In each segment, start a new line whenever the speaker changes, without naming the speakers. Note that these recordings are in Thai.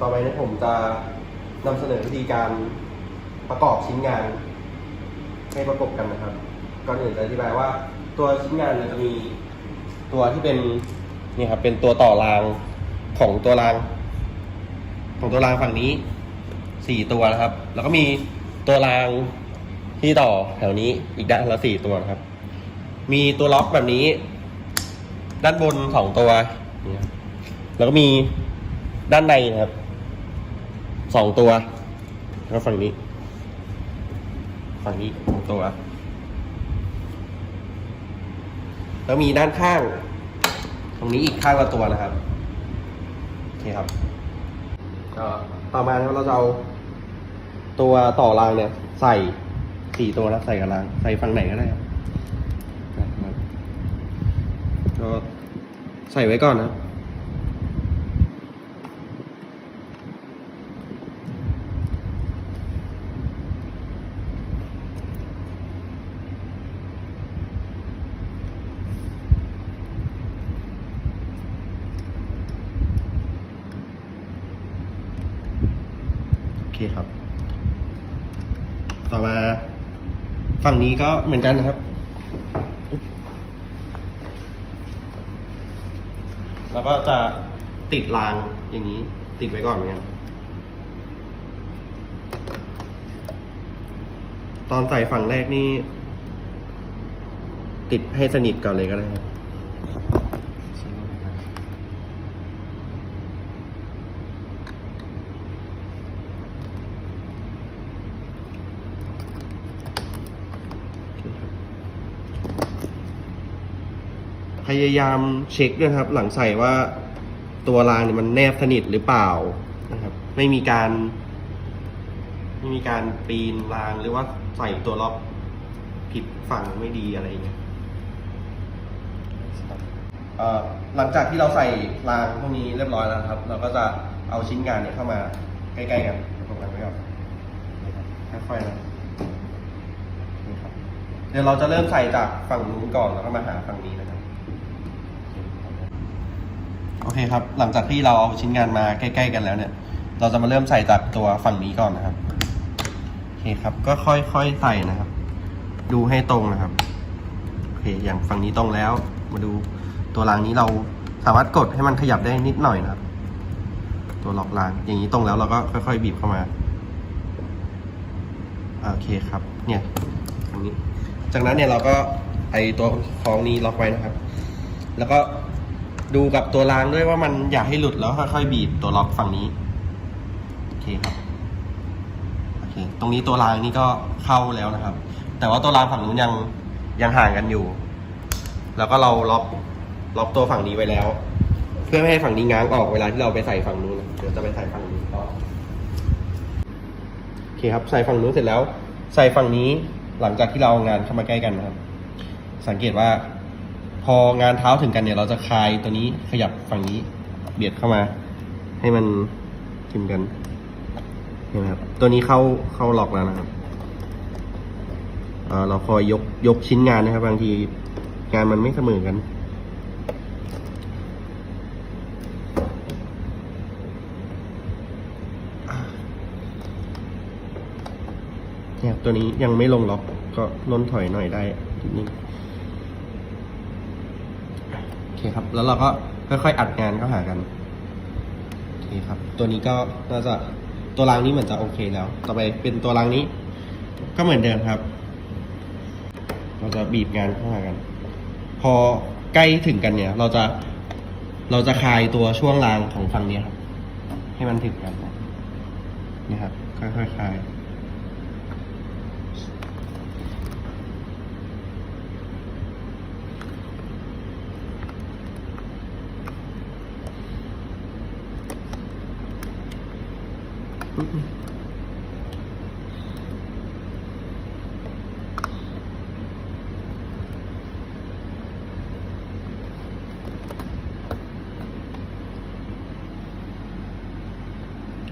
ต่อไปนี้ผมจะนำเสนอวิธีการประกอบชิ้นงาน ให้ประกบกันนะครับ ก่อนอื่นจะอธิบายว่าตัวชิ้นงานเนี่ยจะมีตัวที่เป็นนี่ครับเป็นตัวต่อรางของตัวราง ของตัวรางฝั่งนี้สี่ตัวนะครับ แล้วก็มีตัวรางที่ต่อแถวนี้อีกด้านละสี่ตัวนะครับ มีตัวล็อกแบบนี้ ด้านบนสองตัว แล้วก็มีด้านในนะครับ สองตัว แล้วฝั่งนี้ ฝั่งนี้สองตัว แล้วมีด้านข้าง ตรงนี้อีกข้างละตัวนะครับ โอเคครับ ก็ต่อมาครับเราจะเอาตัวต่อรางเนี่ย ใส่สี่ตัวนะใส่กับราง ใส่ฝั่งไหนก็ได้ครับนะครับก็ใส่ไว้ก่อนนะ เคครับ ต่อมาฝั่งนี้ก็เหมือนกันนะครับ แล้วก็จะติดรางอย่างนี้ ติดไว้ก่อนเหมือนกันตอนใส่ฝั่งแรกนี่ ติดให้สนิทก่อนเลยก็ได้ครับ พยายามเช็คด้วยครับ หลังใส่ว่าตัวรางเนี่ยมันแนบสนิทหรือเปล่านะครับ ไม่มีการไม่มีการปีนรางหรือว่าใส่ตัวล็อกผิดฝั่งไม่ดีอะไรเงี้ยหลังจากที่เราใส่รางพวกนี้เรียบร้อยแล้วครับ เราก็จะเอาชิ้นงานเนี่ยเข้ามาใกล้ๆกันตรงกันไว้ก่อนนี่ครับค่อยๆนะเดี๋ยวเราจะเริ่มใส่จากฝั่งนู้นก่อนแล้วก็มาหาฝั่งนี้นะครับ โอเคครับ หลังจากที่เราเอาชิ้นงานมาใกล้ ๆ กันแล้วเนี่ย เราจะมาเริ่มใส่จากตัวฝั่งนี้ก่อนนะครับ โอเคครับ ก็ค่อยๆใส่นะครับ ดูให้ตรงนะครับ โอเค อย่างฝั่งนี้ตรงแล้ว มาดูตัวรางนี้เราสามารถกดให้มันขยับได้นิดหน่อยนะครับ ตัวล็อกราง อย่างนี้ตรงแล้วเราก็ค่อย ๆ บีบเข้ามา โอเคครับ เนี่ยตรงนี้ จากนั้นเนี่ยเราก็ไอตัวคล้องนี้ล็อกไว้นะครับ แล้วก็ ดูกับตัวรางด้วยว่ามันอยากให้หลุดแล้วค่อยๆบีบตัวล็อกฝั่งนี้ โอเคครับ โอเค ตรงนี้ตัวรางนี่ก็เข้าแล้วนะครับ แต่ว่าตัวรางฝั่งนู้นยังยังห่างกันอยู่ แล้วก็เราล็อกล็อกตัวฝั่งนี้ไว้แล้ว เพื่อไม่ให้ฝั่งนี้ง้างออกเวลาที่เราไปใส่ฝั่งนู้นเดี๋ยวจะไปใส่ฝั่งนี้ต่อโอเคครับ ใส่ฝั่งนู้นเสร็จแล้ว ใส่ฝั่งนี้หลังจากที่เราเอางานเข้ามาใกล้กันนะครับ สังเกตว่า องานเท้าถึงกันเนี่ยเราจะคลายตัวนี้ขยับฝั่งนี้เบียดเข้ามา ให้มันทิมกันเห็นไหมครับ ตัวนี้เข้าเข้าล็อกแล้วนะครับเราคอยยกยกชิ้นงานนะครับ บางทีงานมันไม่เสมอกันเนี่ยตัวนี้ยังไม่ลงล็อกก็ล้นถอยหน่อยได้นิดนึง เคครับ แล้วเราก็ค่อยๆอัดงานเข้าหากันโอเคครับ ตัวนี้ก็น่าจะตัวรางนี้เหมือนจะโอเคแล้ว ต่อไปเป็นตัวรางนี้ ก็เหมือนเดิมครับ เราจะบีบงานเข้าหากัน พอใกล้ถึงกันเนี่ย เราจะเราจะคลายตัวช่วงรางของฝั่งนี้ครับ ให้มันถึงกันนี่ครับค่อยๆคลาย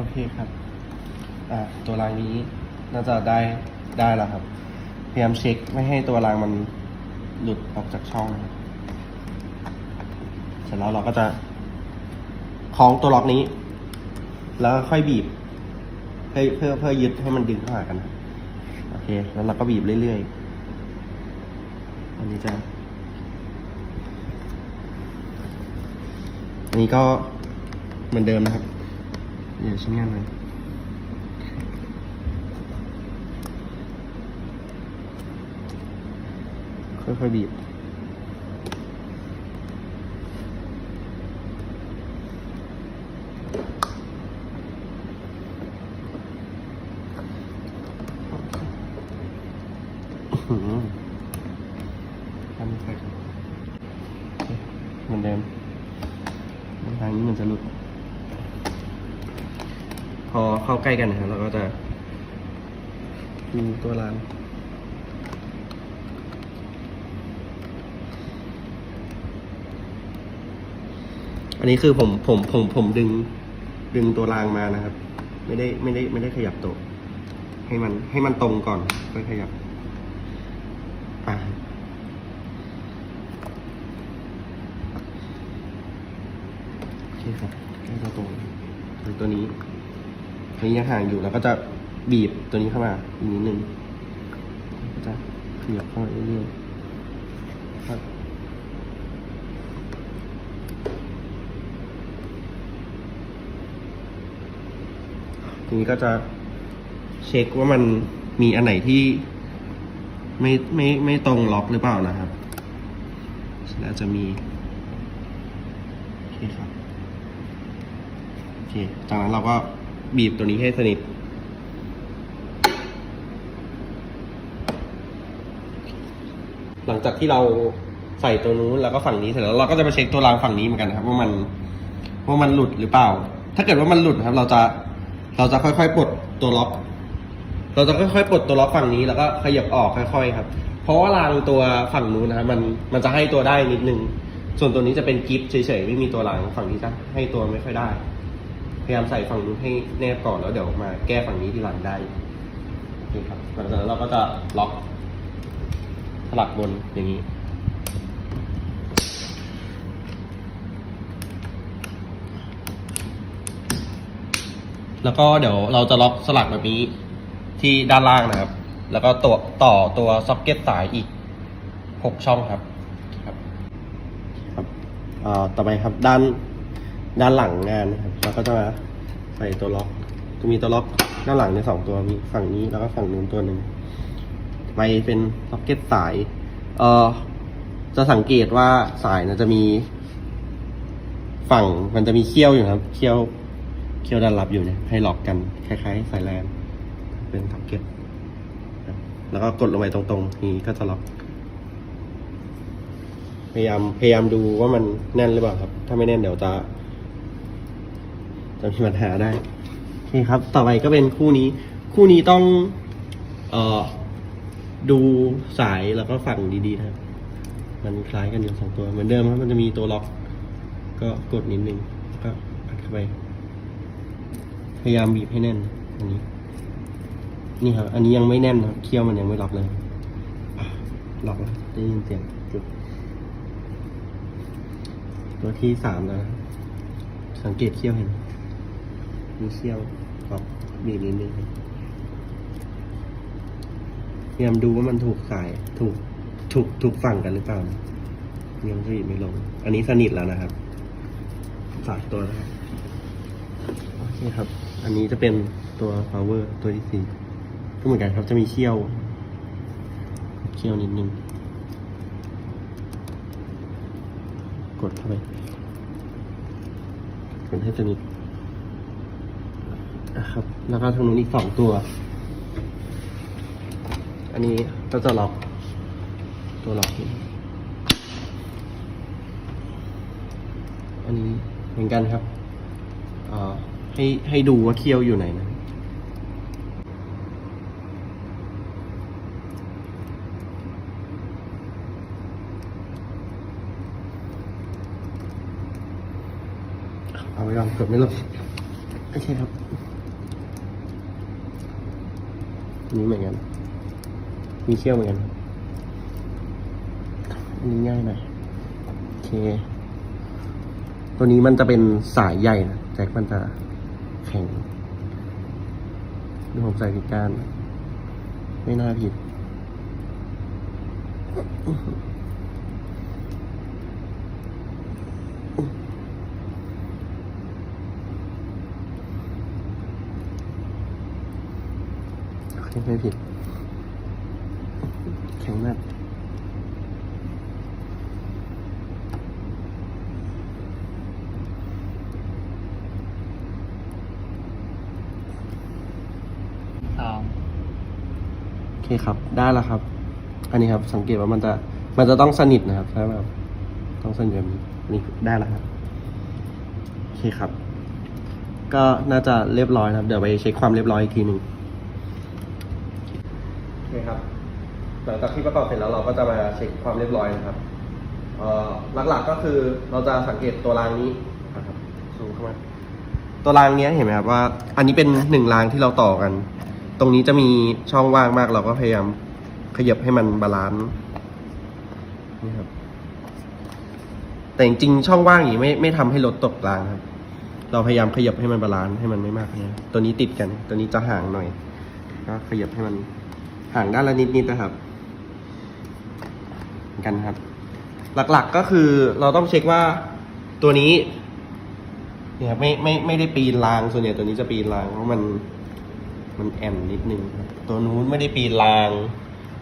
โอเคครับอ่าตัวรางนี้น่าจะได้ได้แล้วครับ พยายามเช็คไม่ให้ตัวรางมันหลุดออกจากช่องนะครับเสร็จแล้วเราก็จะคล้องตัวล็อกนี้ แล้วค่อยบีบเพื่อเพื่อเพื่อยึดให้มันดึงเข้าหากัน โอเค แล้วเราก็บีบเรื่อยๆ อันนี้จะอันนี้ก็เหมือนเดิมนะครับ เดี๋ยวชิ้นงานเลยค่อยๆบีบ อื้อหือทำไปครับโอเคเหมือนเดิมทางนี้มันจะหลุด พอเข้า ใกล้กันนะครับเราก็จะดูตัวรางอันนี้คือผมผมผมผมดึง ดึงตัวรางมานะครับ ไม่ได้ไม่ได้ไม่ได้ขยับตัวให้มันให้มันตรงก่อนค่อยขยับอะโอเคครับใกล้จะตรงตัวนี้ ตัวนี้ยังห่างอยู่แล้วก็จะบีบตัวนี้เข้ามาอีกนิดนึงก็จะขยับเข้ามาเรื่อยๆครับทีนี้ก็จะเช็คว่ามันมีอันไหนที่ไม่ไม่ไม่ตรงล็อกหรือเปล่านะครับแล้วจะมีโอเคครับโอเคจากนั้นเราก็ บีบตัวนี้ให้สนิท หลังจากที่เราใส่ตัวนู้นแล้วก็ฝั่งนี้เสร็จแล้วเราก็จะมาเช็คตัวรางฝั่งนี้เหมือนกันนะครับ ว่ามันว่ามันหลุดหรือเปล่า ถ้าเกิดว่ามันหลุดครับ เราจะเราจะค่อยๆปลดตัวล็อก เราจะค่อยๆปลดตัวล็อกฝั่งนี้แล้วก็ขยับออกค่อยๆครับ เพราะว่ารางตัวฝั่งนู้นนะครับมันมันจะให้ตัวได้นิดนึง ส่วนตัวนี้จะเป็นกิฟต์เฉยๆไม่มีตัวรางฝั่งนี้จะให้ตัวไม่ค่อยได้ พยายามใส่ฝั่งนู้นให้แนบก่อนแล้วเดี๋ยวมาแก้ฝั่งนี้ทีหลังได้โอเคครับหลังจากนั้นเราก็จะล็อกสลักบนอย่างนี้แล้วก็เดี๋ยวเราจะล็อกสลักแบบนี้ที่ด้านล่างนะครับ แล้วก็ตัวต่อตัวซ็อกเก็ตสายอีกหกช่องครับครับ ครับต่อไปครับด้าน ด้านหลังงานนะครับเราก็จะใส่ตัวล็อกจะมีตัวล็อกด้านหลังในยสองตัวมีฝั่งนี้แล้วก็ฝั่งนู้นตัวหนึ่งไปเป็นซ็อกเก็ตสาย เอ่อ จะสังเกตว่าสายนะจะมี ฝั่งมันจะมีเขี้ยวอยู่ครับ เขี้ยวเขี้ยวด้านรับอยู่เนี่ยให้ล็อกกันคล้ายๆสายแลนเป็นท็อปเก็ตแล้วก็กดลงไปตรงๆนี้ก็จะล็อก พยายามพยายามดูว่ามันแน่นหรือเปล่าครับ ถ้าไม่แน่นเดี๋ยวจะ จะมีปัญหาได้โอเคครับ ต่อไปก็เป็นคู่นี้ คู่นี้ต้อง เอ่อ ดูสายแล้วก็ฝั่งดีๆนะครับ มันคล้ายกันอยู่สองตัว เหมือนเดิมครับมันจะมีตัวล็อก ก็กดนิดนึงก็อัดเข้าไป พยายามบีบให้แน่น อันนี้ นี่ครับ อันนี้ยังไม่แน่นครับเคี้ยวมันยังไม่ล็อกเลยล็อกแล้วได้ยินเสียงจุดตัวที่สามแล้วนะสังเกตเขี้ยวเห็น มีเขี้ยวล็อกบีบนิดนึงพยายามดูว่ามันถูกสาย ถูกถูกถูกฝั่งกันหรือเปล่านะยังบีบไม่ลง อันนี้สนิทแล้วนะครับฝากตัวนะครับโอเคครับ อันนี้จะเป็นตัว power ตัวที่สี่ก็เหมือนกันครับจะมีเขี้ยวเขี้ยวนิดนึง กดเข้าไปกดให้สนิท นะครับ แล้วก็ทางนู้นอีกสองตัว อันนี้ก็จะล็อก ตัวล็อกนี้อันนี้เหมือนกันครับอ่อให้ให้ดูว่าเคี้ยวอยู่ไหนนะเอาไว้ก่อนเกือบไม่ลงโอเคครับอั นี้เหมือนกัน มีเขี้ยวเหมือนกันอันนี้ง่ายหน่อยโอเค ตัวนี้มันจะเป็นสายใหญ่นะแจ็คมันจะแข็งดูผมใส่ผิดการ ไม่น่าผิด โอเค ไม่ผิด แข็งมาก
สอง
โอเคครับ ได้แล้วครับ อันนี้ครับ สังเกตว่ามันจะ มันจะต้องสนิทนะครับถ้าแบบต้องสนิทแบบนี้อันนี้ได้แล้วครับ โอเคครับ ก็น่าจะเรียบร้อยนะครับ เดี๋ยวไปเช็คความเรียบร้อยอีกทีหนึ่ง โอเคครับ หลังจากที่ประกอบเสร็จแล้วเราก็จะมาเช็คความเรียบร้อยนะครับเออหลักๆก็คือเราจะสังเกตตัวรางนี้นะครับซูมเข้ามาตัวรางนี้เห็นไหมครับว่า อันนี้เป็นหนึ่งรางที่เราต่อกัน ตรงนี้จะมีช่องว่างมากเราก็พยายามขยับให้มันบาลานซ์นี่ครับ แต่จริงๆช่องว่างอย่างนี้ไม่ไม่ทำให้รถตกรางครับ เราพยายามขยับให้มันบาลานซ์ให้มันไม่มากนะตัวนี้ติดกัน ตัวนี้จะห่างหน่อยก็ขยับให้มัน ห่างด้านละนิดๆนะครับกันครับ หลักๆก็คือเราต้องเช็คว่าตัวนี้ เนี่ยไม่ไม่ไม่ได้ปีนรางส่วนใหญ่ตัวนี้จะปีนรางเพราะมันมันแอนนิดนึงตัวนู้นไม่ได้ปีนราง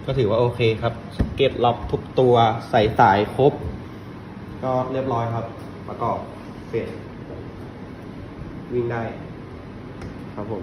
ก็ถือว่าโอเคครับเก็ตล็อกทุกตัวใส่สายครบ ก็เรียบร้อยครับ ประกอบเสร็จวิ่งได้ ครับผม